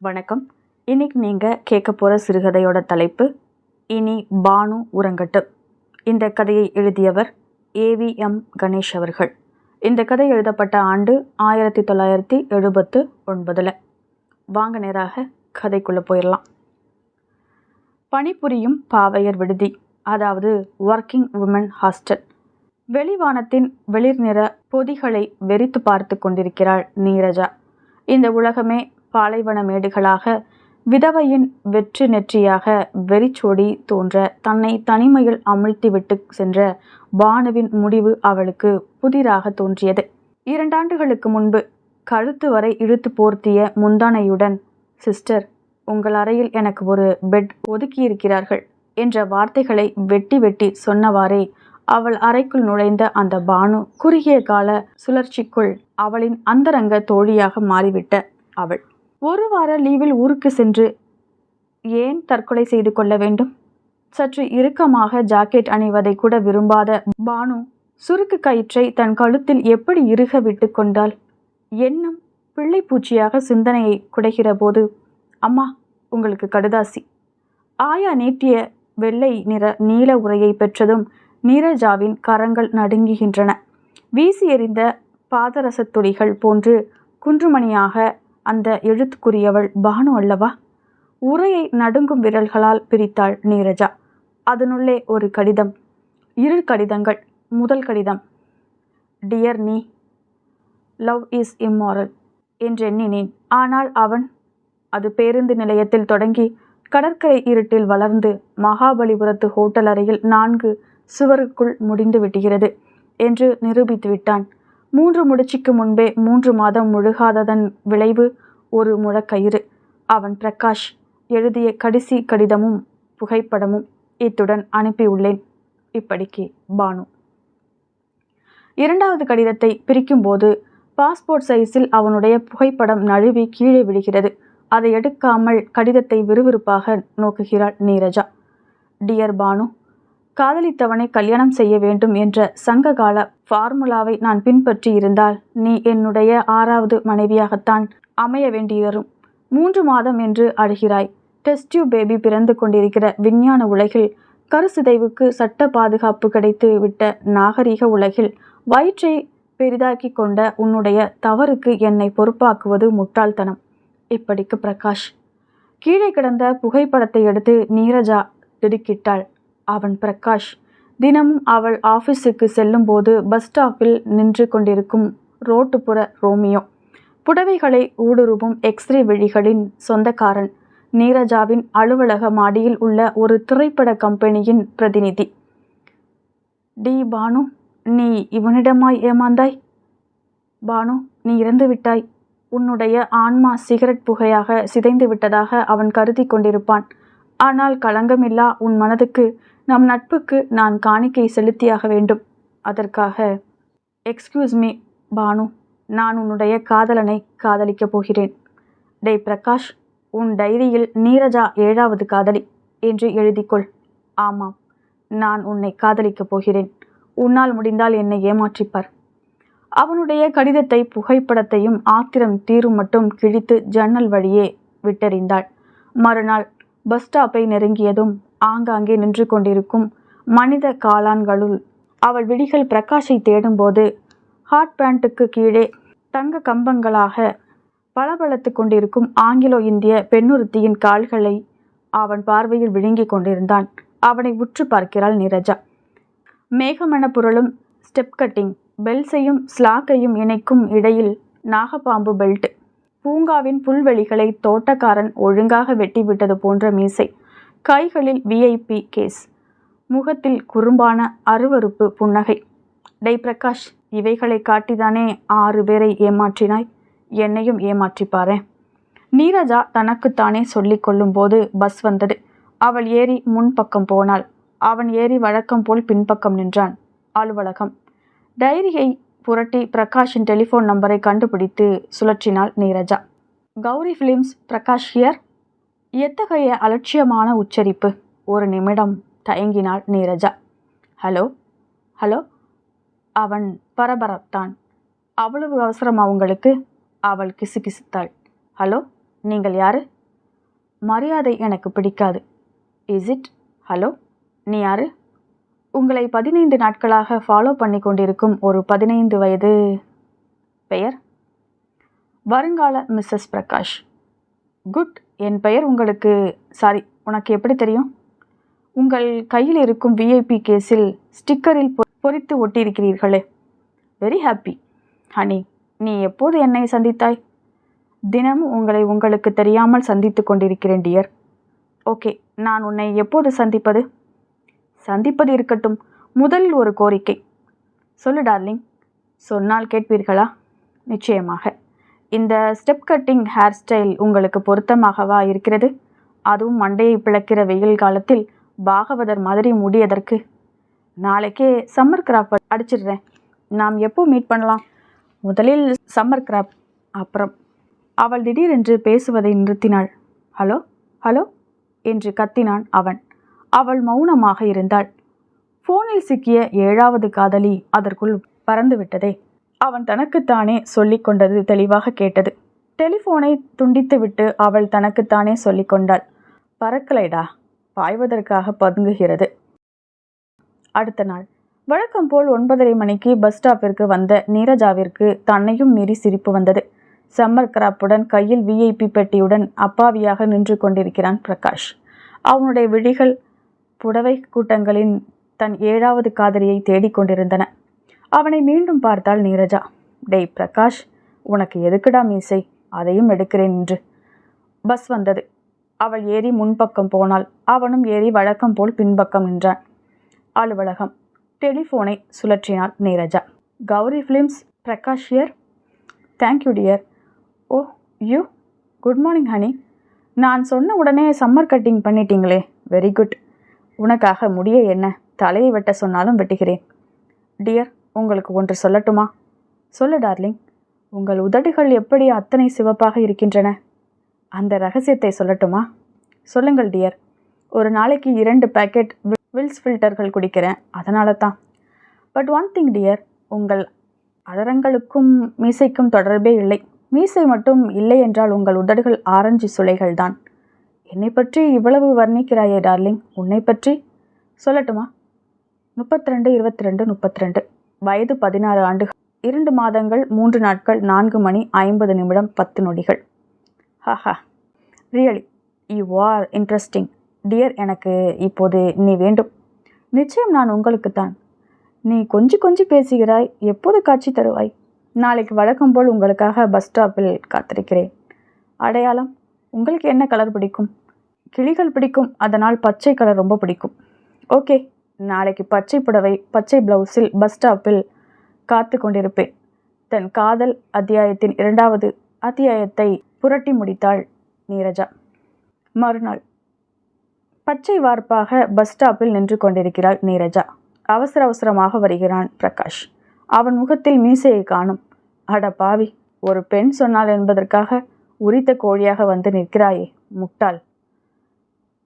வணக்கம். இன்னைக்கு நீங்கள் கேட்க போகிற சிறுகதையோட தலைப்பு இனி பானு உறங்கட்டு. இந்த கதையை எழுதியவர் ஏவிஎம் கணேஷ் அவர்கள். இந்த கதை எழுதப்பட்ட ஆண்டு ஆயிரத்தி தொள்ளாயிரத்தி எழுபத்து ஒன்பதில். வாங்க நேராக கதைக்குள்ளே போயிடலாம் பணிபுரியும் பாவையர் விடுதி அதாவது ஒர்க்கிங் உமன் ஹாஸ்டல் வெளிவானத்தின் வெளிர் நிற பொதிகளை வெறித்து பார்த்து கொண்டிருக்கிறாள் நீரஜா. இந்த உலகமே பாலைவன மேடுகளாக விதவையின் வெற்று நெற்றியாக வெறிச்சோடி தோன்ற தன்னை தனிமையில் அமிழ்த்திவிட்டு சென்ற பானுவின் முடிவு அவளுக்கு புதிராக தோன்றியது. இரண்டாண்டுகளுக்கு முன்பு கழுத்து வரை இழுத்து போர்த்திய முந்தானையுடன் சிஸ்டர் உங்கள் அறையில் எனக்கு ஒரு பெட் ஒதுக்கியிருக்கிறார்கள் என்ற வார்த்தைகளை வெட்டி வெட்டி சொன்னவாறே அவள் அறைக்குள் நுழைந்த அந்த பானு குறுகிய கால சுழற்சிக்குள் அவளின் அந்தரங்க தோழியாக மாறிவிட்ட அவள். ஒரு வார லீவில் ஊருக்கு சென்று ஏன் தற்கொலை செய்து கொள்ள வேண்டும்? சற்று இறுக்கமாக ஜாக்கெட் அணிவதை கூட விரும்பாத பானு சுருக்கு கயிற்றை தன் கழுத்தில் எப்படி இறுக விட்டு கொண்டாள்? எண்ணம் பிள்ளைப்பூச்சியாக சிந்தனையை குடைகிற போது அம்மா உங்களுக்கு கடுதாசி. ஆயா நீட்டிய வெள்ளை நிற நீல உரையை பெற்றதும் நீரஜாவின் கரங்கள் நடுங்குகின்றன. வீசி எறிந்த பாதரசத் துளிகள் போன்று குன்றுமணியாக அந்த எழுத்துக்குரியவள் பானு அல்லவா? உரையை நடுங்கும் விரல்களால் பிரித்தாள் நீரஜா. அதனுள்ளே ஒரு கடிதம். இரு கடிதங்கள். முதல் கடிதம். டியர் நீ லவ் இஸ் இம்மாரல் என்றெண்ணினேன் ஆனால் அவன் அது பேருந்து நிலையத்தில் தொடங்கி கடற்கரை இருட்டில் வளர்ந்து மகாபலிபுரத்து ஹோட்டல் அறையில் நான்கு சுவருக்குள் முடிந்து விடுகிறது என்று நிரூபித்து விட்டான் மூன்று முடிச்சுக்கு முன்பே மூன்று மாதம் முழுகாததன் விளைவு ஒரு முழக்கயிறு. அவன் பிரகாஷ் எழுதிய கடைசி கடிதமும் புகைப்படமும் இத்துடன் அனுப்பியுள்ளேன். இப்படிக்கு பானு. இரண்டாவது கடிதத்தை பிரிக்கும்போது பாஸ்போர்ட் சைஸில் அவனுடைய புகைப்படம் நழுவி கீழே விழுகிறது. அதை எடுக்காமல் கடிதத்தை விறுவிறுப்பாக நோக்குகிறாள் நீரஜா. டியர் பானு காதலித்தவனை கல்யாணம் செய்ய வேண்டும் என்ற சங்ககால ஃபார்முலாவை நான் பின்பற்றி இருந்தால் நீ என்னுடைய ஆறாவது மனைவியாகத்தான் அமைய வேண்டியரும் மூன்று மாதம் என்று அழுகிறாய். டெஸ்ட் டியூப் பேபி பிறந்து கொண்டிருக்கிற விஞ்ஞான உலகில் கருசிதைவுக்கு சட்ட பாதுகாப்பு கிடைத்து விட்ட நாகரிக உலகில் வயிற்றை பெரிதாக்கி கொண்ட உன்னுடைய தவறுக்கு என்னை பொறுப்பாக்குவது முட்டாள்தனம். இப்படிக்கு பிரகாஷ். கீழே கிடந்த புகைப்படத்தை எடுத்து நீரஜா திடுக்கிட்டாள். அவன் பிரகாஷ். தினமும் அவள் ஆஃபீஸுக்கு செல்லும்போது பஸ் ஸ்டாப்பில் நின்று கொண்டிருக்கும் ரோட்டுப்புற ரோமியோ. புடவைகளை ஊடுருவும் எக்ஸ்ரே விழிகளின் சொந்தக்காரன் நீரஜாவின் அலுவலக மாடியில் உள்ள ஒரு திரைப்பட கம்பெனியின் பிரதிநிதி. டி பானு நீ இவனிடமாய் ஏமாந்தாய்? பானு நீ இறந்து விட்டாய். உன்னுடைய ஆன்மா சிகரெட் புகையாக சிதைந்து விட்டதாக அவன் கருதி கொண்டிருப்பான். ஆனால் களங்கமில்லா உன் மனதுக்கு நம் நட்புக்கு நான் காணிக்கை செலுத்தியாக வேண்டும். அதற்காக எக்ஸ்கியூஸ் மீ பானு நான் உன்னுடைய காதலனை காதலிக்கப் போகிறேன். டேய் பிரகாஷ் உன் டைரியில் நீரஜா ஏழாவது காதலி என்று எழுதிக்கொள். ஆமாம் நான் உன்னை காதலிக்கப் போகிறேன். உன்னால் முடிந்தால் என்னை ஏமாற்றிப்பார். அவனுடைய கடிதத்தை புகைப்படத்தையும் ஆத்திரம் தீரும் மட்டும் கிழித்து ஜன்னல் வழியே விட்டறிந்தாள். மறுநாள் பஸ் ஸ்டாப்பை நெருங்கியதும் ஆங்காங்கே நின்று கொண்டிருக்கும் மனித காளான்களுள் அவள் விழிகள் பிரகாஷை தேடும்போது ஹாட் பேண்ட்டுக்கு கீழே தங்க கம்பங்களாக பளபளத்து கொண்டிருக்கும் ஆங்கிலோ இந்திய பெண்ணுறுத்தியின் கால்களை அவன் பார்வையில் விழுங்கிக் கொண்டிருந்தான். அவனை உற்று பார்க்கிறாள் நீரஜா. மேகமன புரளும் ஸ்டெப் கட்டிங் பெல்ஸையும் ஸ்லாக்கையும் இணைக்கும் இடையில் நாகப்பாம்பு பெல்ட் பூங்காவின் புல்வெளிகளை தோட்டக்காரன் ஒழுங்காக வெட்டிவிட்டது போன்ற மீசை. கைகளில் விஐபி கேஸ் முகத்தில் குறும்பான அருவருப்பு புன்னகை. டை பிரகாஷ் இவைகளை காட்டிதானே ஆறு பேரை ஏமாற்றினாய்? என்னையும் ஏமாற்றிப்பாரே நீரஜா தனக்குத்தானே சொல்லி கொள்ளும்போது பஸ் வந்தது. அவள் ஏறி முன்பக்கம் போனாள். அவன் ஏறி வழக்கம் போல் பின்பக்கம் நின்றான். அலுவலகம். டைரியை புரட்டி பிரகாஷின் டெலிஃபோன் நம்பரை கண்டுபிடித்து சுழற்றினாள் Neeraja. Gauri films Prakash here? எத்தகைய அலட்சியமான உச்சரிப்பு? ஒரு நிமிடம் தயங்கினாள் நீரஜா. ஹலோ ஹலோ அவன் பரபரத்தான். அவ்வளவு அவசரம் அவங்களுக்கு? அவள் கிசுகிசுத்தாள். ஹலோ நீங்கள் யாரு? மரியாதை எனக்கு பிடிக்காது. இஸ் இட் ஹலோ நீ யாரு? உங்களை பதினைந்து நாட்களாக ஃபாலோ பண்ணி கொண்டிருக்கும் ஒரு பதினைந்து வயது பெயர்? வருங்கால மிஸ்ஸஸ் பிரகாஷ். குட் என் பெயர் உங்களுக்கு சாரி உனக்கு எப்படி தெரியும்? உங்கள் கையில் இருக்கும் விஐபி கேஸில் ஸ்டிக்கரில் பொ- பொறித்து ஒட்டியிருக்கிறீர்களே. வெரி ஹாப்பி ஹனி நீ எப்போது என்னை சந்தித்தாய்? தினமும் உங்களை உங்களுக்கு தெரியாமல் சந்தித்து கொண்டிருக்கிறேன் டியர் ஓகே நான் உன்னை எப்போது சந்திப்பது? சந்திப்பது இருக்கட்டும். முதலில் ஒரு கோரிக்கை. சொல்லு டார்லிங் சொன்னால் கேட்பீர்களா? நிச்சயமாக. இந்த ஸ்டெப் கட்டிங் ஹேர் ஸ்டைல் உங்களுக்கு பொருத்தமாகவா இருக்கிறது? அதுவும் மண்டையை பிளக்கிற வெயில் காலத்தில் பாகவதர் மாதிரி முடியதற்கு. நாளைக்கே சம்மர் கிராப் அடிச்சிடுறேன். நாம் எப்போ மீட் பண்ணலாம்? முதலில் சம்மர் கிராப் அப்புறம். அவள் திடீரென்று பேசுவதை நிறுத்தினாள். ஹலோ ஹலோ என்று கத்தினான் அவன். அவள் மௌனமாக இருந்தாள். ஃபோனில் சிக்கிய ஏழாவது காதலி அதற்குள் பறந்துவிட்டதே. அவன் தனக்குத்தானே சொல்லிக் கொண்டது தெளிவாக கேட்டது. டெலிஃபோனை துண்டித்துவிட்டு அவள் தனக்குத்தானே சொல்லி கொண்டாள் பறக்கலைடா பாய்வதற்காக பதுங்குகிறது. அடுத்த நாள். வழக்கம் போல் ஒன்பதரை மணிக்கு பஸ் ஸ்டாப்பிற்கு வந்த நீரஜாவிற்கு தன்னையும் மீறி சிரிப்பு வந்தது. சம்மர் கிராப்புடன் கையில் விஐபி பெட்டியுடன் அப்பாவியாக நின்று கொண்டிருக்கிறான் பிரகாஷ். அவனுடைய விழிகள் புடவை கூட்டங்களின் தன் ஏழாவது காதலியை தேடிக்கொண்டிருந்தன. அவனை மீண்டும் பார்த்தாள் நீரஜா. டேய் பிரகாஷ் உனக்கு எதுக்குடா மீசை? அதையும் எடுக்கிறேன் என்று பஸ் வந்தது. அவள் ஏறி முன்பக்கம் போனாள். அவனும் ஏறி வழக்கம் போல் பின்பக்கம் நின்றான். அலுவலகம். டெலிஃபோனை சுழற்றினாள் Neeraja. Gauri films Prakash here thank you dear oh you good morning honey நான் சொன்ன உடனே சம்மர் கட்டிங் பண்ணிட்டீங்களே. வெரி குட் உனக்காக முடிய என்ன? தலையை வெட்ட சொன்னாலும் வெட்டுகிறேன். டியர் உங்களுக்கு ஒன்று சொல்லட்டுமா? சொல்லு டார்லிங். உங்கள் உதடுகள் எப்படி அத்தனை சிவப்பாக இருக்கின்றன? அந்த ரகசியத்தை சொல்லட்டுமா? சொல்லுங்கள் டியர். ஒரு நாளைக்கு இரண்டு பேக்கெட் வில்ஸ் ஃபில்டர்கள் குடிக்கிறேன். அதனால தான் பட் ஒன் திங் டியர் உங்கள் அதரங்களுக்கும் மீசைக்கும் தொடர்பே இல்லை. மீசை மட்டும் இல்லை என்றால் உங்கள் உதடுகள் ஆரஞ்சு சுளைகள் தான். என்னை பற்றி இவ்வளவு வர்ணிக்கிறாயே டார்லிங்? உன்னை பற்றி? சொல்லட்டுமா? முப்பத்தி ரெண்டு இருபத்தி ரெண்டு முப்பத்தி ரெண்டு வயது பதினாறு ஆண்டுகள். இரண்டு மாதங்கள் மூன்று நாட்கள் நான்கு மணி ஐம்பது நிமிடம் பத்து நொடிகள். Haha. Really you are interesting dear எனக்கு இப்போது நீ வேண்டும். நிச்சயம் நான் உங்களுக்குத்தான். நீ கொஞ்சி கொஞ்சி பேசுகிறாய் எப்போது காட்சி தருவாய்? நாளைக்கு வழக்கம் போல் உங்களுக்காக பஸ் ஸ்டாப்பில் காத்திருக்கிறேன். அடையாளம் உங்களுக்கு என்ன கலர் பிடிக்கும்? கிளிகள் பிடிக்கும் அதனால் பச்சை கலர் ரொம்ப பிடிக்கும். ஓகே நாளைக்கு பச்சை புடவை பச்சை பிளவுஸில் பஸ் ஸ்டாப்பில் காத்து கொண்டிருப்பேன். தன் காதல் அத்தியாயத்தின் இரண்டாவது அத்தியாயத்தை புரட்டி முடித்தாள் நீரஜா. மறுநாள் பச்சை வார்ப்பாக பஸ் ஸ்டாப்பில் நின்று கொண்டிருக்கிறாள் நீரஜா. அவசர அவசரமாக வருகிறான் பிரகாஷ். அவன் முகத்தில் மீசையை காணும். அட பாவி ஒரு பெண் சொன்னாள் என்பதற்காக உரித்த கோழியாக வந்து நிற்கிறாயே முட்டாள்.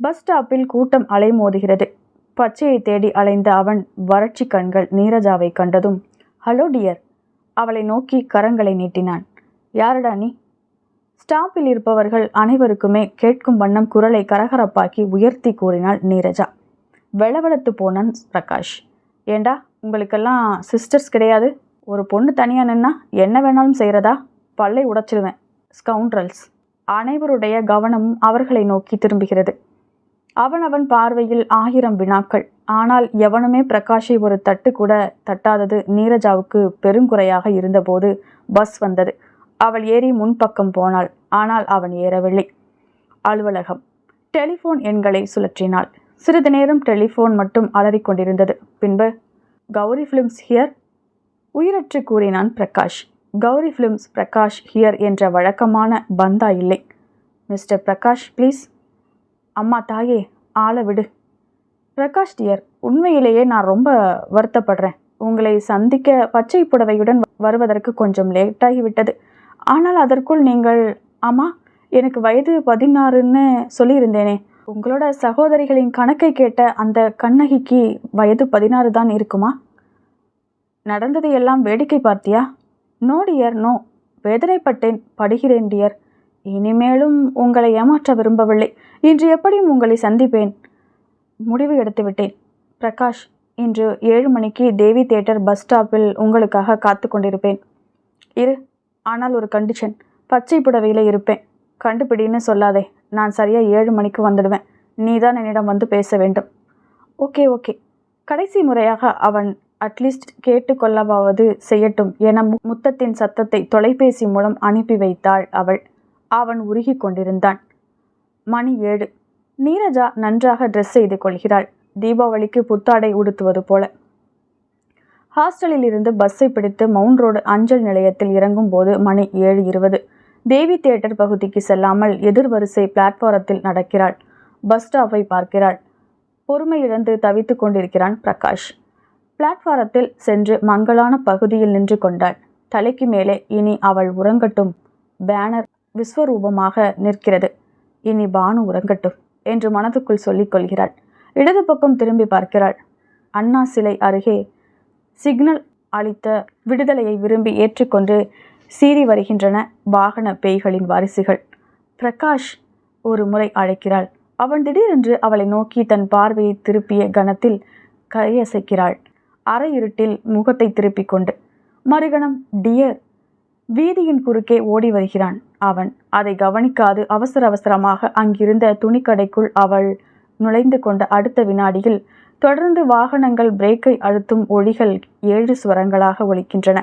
பஸ் ஸ்டாப்பில் கூட்டம் அலைமோதுகிறது. பச்சையை தேடி அலைந்த அவன் வறட்சி கண்கள் நீரஜாவை கண்டதும் ஹலோ டியர். அவளை நோக்கி கரங்களை நீட்டினான். யாரடா நீ? ஸ்டாப்பில் இருப்பவர்கள் அனைவருக்குமே கேட்கும் வண்ணம் குரலை கரகரப்பாக்கி உயர்த்தி கூறினாள் நீரஜா. வெளவெளத்து போனான் பிரகாஷ். ஏண்டா உங்களுக்கெல்லாம் சிஸ்டர்ஸ் கிடையாது? ஒரு பொண்ணு தனியாக நின்னா என்ன வேணாலும் செய்கிறதா பல்லை உடைச்சிருவேன். ஸ்கவுண்ட்ரல்ஸ். அனைவருடைய கவனம் அவர்களை நோக்கி திரும்புகிறது. அவனவன் பார்வையில் ஆயிரம் வினாக்கள். ஆனால் எவனுமே பிரகாஷை ஒரு தட்டு கூட தட்டாதது நீரஜாவுக்கு பெருங்குறையாக இருந்தபோது பஸ் வந்தது. அவள் ஏறி முன்பக்கம் போனாள். ஆனால் அவன் ஏறவில்லை. அலுவலகம். டெலிஃபோன் எண்களை சுழற்றினாள். சிறிது நேரம் டெலிஃபோன் மட்டும் அலறிக்கொண்டிருந்தது. பின்பு கௌரி ஃபிலிம்ஸ் ஹியர்? உயிரற்று கூறினான் பிரகாஷ். கௌரி ஃபிலிம்ஸ் பிரகாஷ் ஹியர் என்ற வழக்கமான பந்தா இல்லை. Mister Prakash please. அம்மா தாயே ஆளை விடு. பிரகாஷ் டியர் உண்மையிலேயே நான் ரொம்ப வருத்தப்படுறேன். உங்களை சந்திக்க பச்சை புடவையுடன் வருவதற்கு கொஞ்சம் லேட்டாகிவிட்டது ஆனால் அதற்குள் நீங்கள் ஆமா எனக்கு வயது பதினாறுன்னு சொல்லியிருந்தேனே. உங்களோட சகோதரிகளின் கணக்கை கேட்ட அந்த கண்ணகிக்கு வயது பதினாறு தான் இருக்குமா? நடந்தது எல்லாம் வேடிக்கை பார்த்தியா? No dear no. வேதனைப்பட்டேன் படுகிறேன் டியர். இனிமேலும் உங்களை ஏமாற்ற விரும்பவில்லை. இன்று எப்படியும் உங்களை சந்திப்பேன். முடிவு எடுத்துவிட்டேன். பிரகாஷ் இன்று ஏழு மணிக்கு தேவி தியேட்டர் பஸ் ஸ்டாப்பில் உங்களுக்காக காத்து கொண்டிருப்பேன். இரு ஆனால் ஒரு கண்டிஷன் பச்சை புடவையில் இருப்பேன். கண்டுபிடின்னு சொல்லாதே. நான் சரியாக ஏழு மணிக்கு வந்துடுவேன். நீ தான் என்னிடம் வந்து பேச வேண்டும். Okay okay. கடைசி முறையாக அவன் அட்லீஸ்ட் கேட்டுக்கொள்ளவாவது செய்யட்டும் என முத்தத்தின் சத்தத்தை தொலைபேசி மூலம் அனுப்பி வைத்தாள் அவள். அவன் உருகி கொண்டிருந்தான் மணி ஏழு. நீரஜா நன்றாக ட்ரெஸ் செய்து கொள்கிறாள். தீபாவளிக்கு புத்தாடை உடுத்துவது போல. ஹாஸ்டலில் இருந்து பஸ்ஸை பிடித்து மவுண்ட் ரோடு அஞ்சல் நிலையத்தில் இறங்கும் போது மணி ஏழு இருபது. தேவி தியேட்டர் பகுதிக்கு செல்லாமல் எதிர்வரிசை பிளாட்ஃபாரத்தில் நடக்கிறாள். பஸ் ஸ்டாப்பை பார்க்கிறாள். பொறுமை இழந்து தவித்துக் கொண்டிருக்கிறான் பிரகாஷ். பிளாட்ஃபாரத்தில் சென்று மங்கலான பகுதியில் நின்று கொண்டாள். தலைக்கு மேலே இனி அவள் உறங்கட்டும். பேனர் விஸ்வரூபமாக நிற்கிறது. இனி பானு உறங்கட்டும் என்று மனதுக்குள் சொல்லிக் கொள்கிறாள். இடது பக்கம் திரும்பி பார்க்கிறாள். அண்ணா சிலை அருகே சிக்னல் அளித்த விடுதலையை விரும்பி ஏற்றுக்கொண்டு சீறி வருகின்றன வாகன பேய்களின் வாரிசுகள். பிரகாஷ் ஒரு முறை அழைக்கிறாள். அவன் திடீரென்று அவளை நோக்கி தன் பார்வையை திருப்பிய கணத்தில் கையசைக்கிறாள் அரை இருட்டில் முகத்தை திருப்பிக் கொண்டு மறுகணம் டியர். வீதியின் குறுக்கே ஓடி வருகிறான். அவன். அதை கவனிக்காது அவசர அவசரமாக அங்கிருந்த துணிக்கடைக்குள் அவள் நுழைந்து கொண்ட அடுத்த வினாடியில் தொடர்ந்து வாகனங்கள் பிரேக்கை அழுத்தும் ஒளிகள் ஏழு ஸ்வரங்களாக ஒலிக்கின்றன.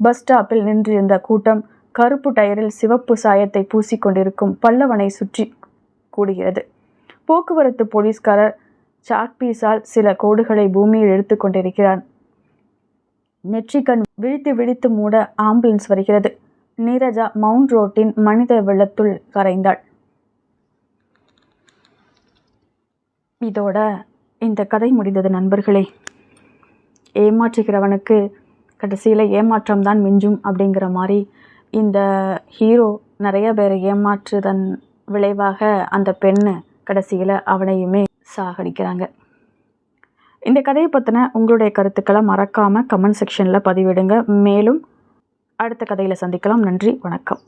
பஸ் ஸ்டாப்பில் நின்றிருந்த கூட்டம் கருப்பு டயரில் சிவப்பு சாயத்தை பூசிக்கொண்டிருக்கும் பல்லவனை சுற்றி கூடுகிறது. போக்குவரத்து போலீஸ்காரர் சாக்பீஸால் சில கோடுகளை பூமியில் எடுத்து கொண்டிருக்கிறான் நெற்றிக்கண் விழித்து விழித்து மூட ஆம்புலன்ஸ் வருகிறது. நீரஜா மவுண்ட் ரோட்டின் மனித வெள்ளத்துள் கரைந்தாள். இதோட இந்த கதை முடிந்தது நண்பர்களே. ஏமாற்றுகிறவனுக்கு கடைசியில் ஏமாற்றம் தான் மிஞ்சும் அப்படிங்கிற மாதிரி இந்த ஹீரோ நிறைய பேரை ஏமாற்றுதன் விளைவாக அந்த பெண்ணு கடைசியில் அவனையுமே சாகடிக்கிறாங்க. இந்த கதையை பற்றின உங்களுடைய கருத்துக்களை மறக்காமல் கமெண்ட் செக்ஷனில் பதிவிடுங்க. மேலும் அடுத்த கதையில் சந்திக்கலாம். நன்றி வணக்கம்.